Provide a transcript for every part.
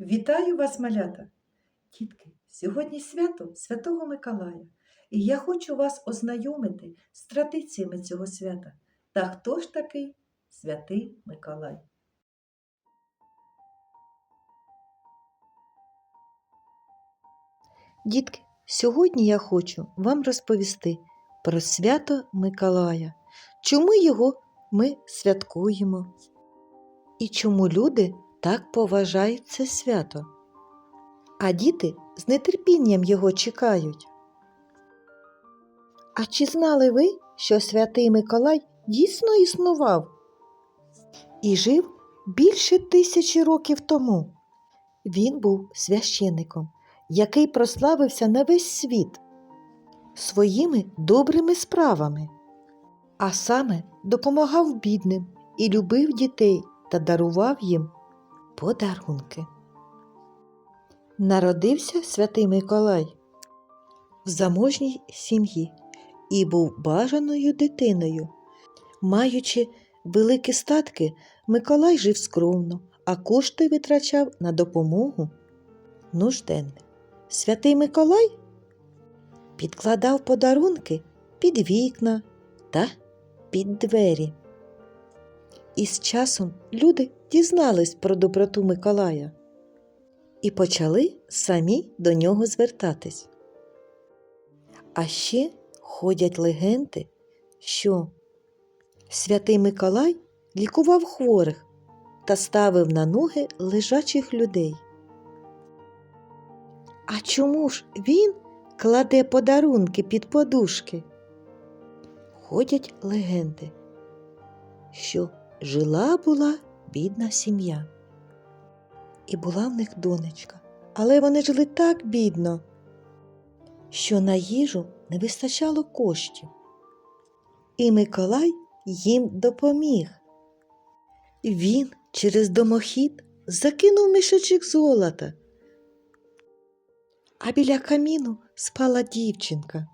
Вітаю вас, малята! Тітки, сьогодні свято Святого Миколая, і я хочу вас ознайомити з традиціями цього свята. Та хто ж такий святий Миколай? Дітки, сьогодні я хочу вам розповісти про свято Миколая, чому його ми святкуємо і чому люди так поважають це свято. А діти з нетерпінням його чекають. А чи знали ви, що святий Миколай дійсно існував і жив більше тисячі років тому? Він був священником який прославився на весь світ своїми добрими справами, а саме допомагав бідним і любив дітей та дарував їм подарунки. Народився святий Миколай в заможній сім'ї і був бажаною дитиною. Маючи великі статки, Миколай жив скромно, а кошти витрачав на допомогу нужденним. Святий Миколай підкладав подарунки під вікна та під двері. І з часом люди дізнались про доброту Миколая і почали самі до нього звертатись. А ще ходять легенди, що святий Миколай лікував хворих та ставив на ноги лежачих людей. А чому ж він кладе подарунки під подушки? Ходять легенди, що жила була бідна сім'я. І була в них донечка, але вони жили так бідно, що на їжу не вистачало коштів. І Миколай їм допоміг. Він через домохід закинув мішечок золота а біля каміну спала дівчинка.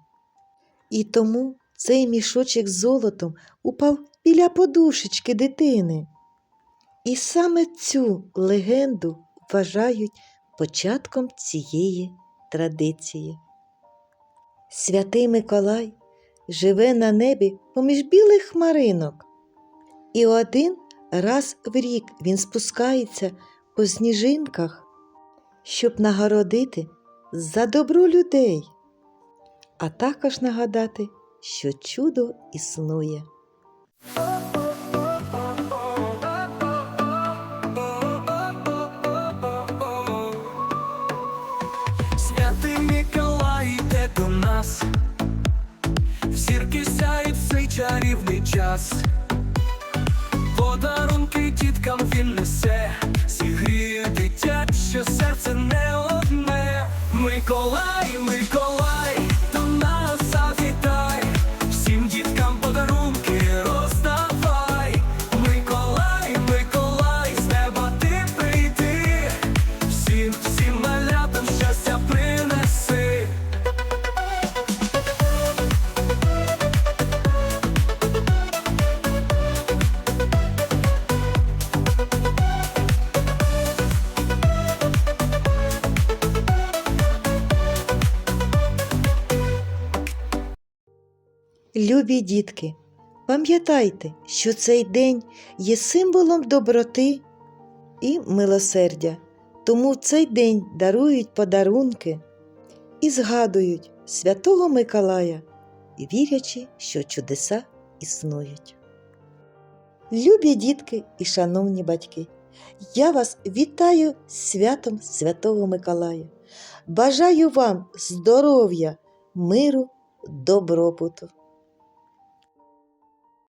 І тому цей мішочок з золотом упав біля подушечки дитини. І саме цю легенду вважають початком цієї традиції. Святий Миколай живе на небі поміж білих хмаринок, і один раз в рік він спускається по сніжинках, щоб нагородити за добро людей, а також нагадати, що чудо існує. Нас, зірки сяють в цей чарівний час, подарунки діткам він несе, зігріє дитяче серце не одне. Миколай, Миколай, Любі дітки, пам'ятайте, що цей день є символом доброти і милосердя, тому в цей день дарують подарунки і згадують Святого Миколая, вірячи, що чудеса існують. Любі дітки і шановні батьки, я вас вітаю святом Святого Миколая. Бажаю вам здоров'я, миру, добробуту.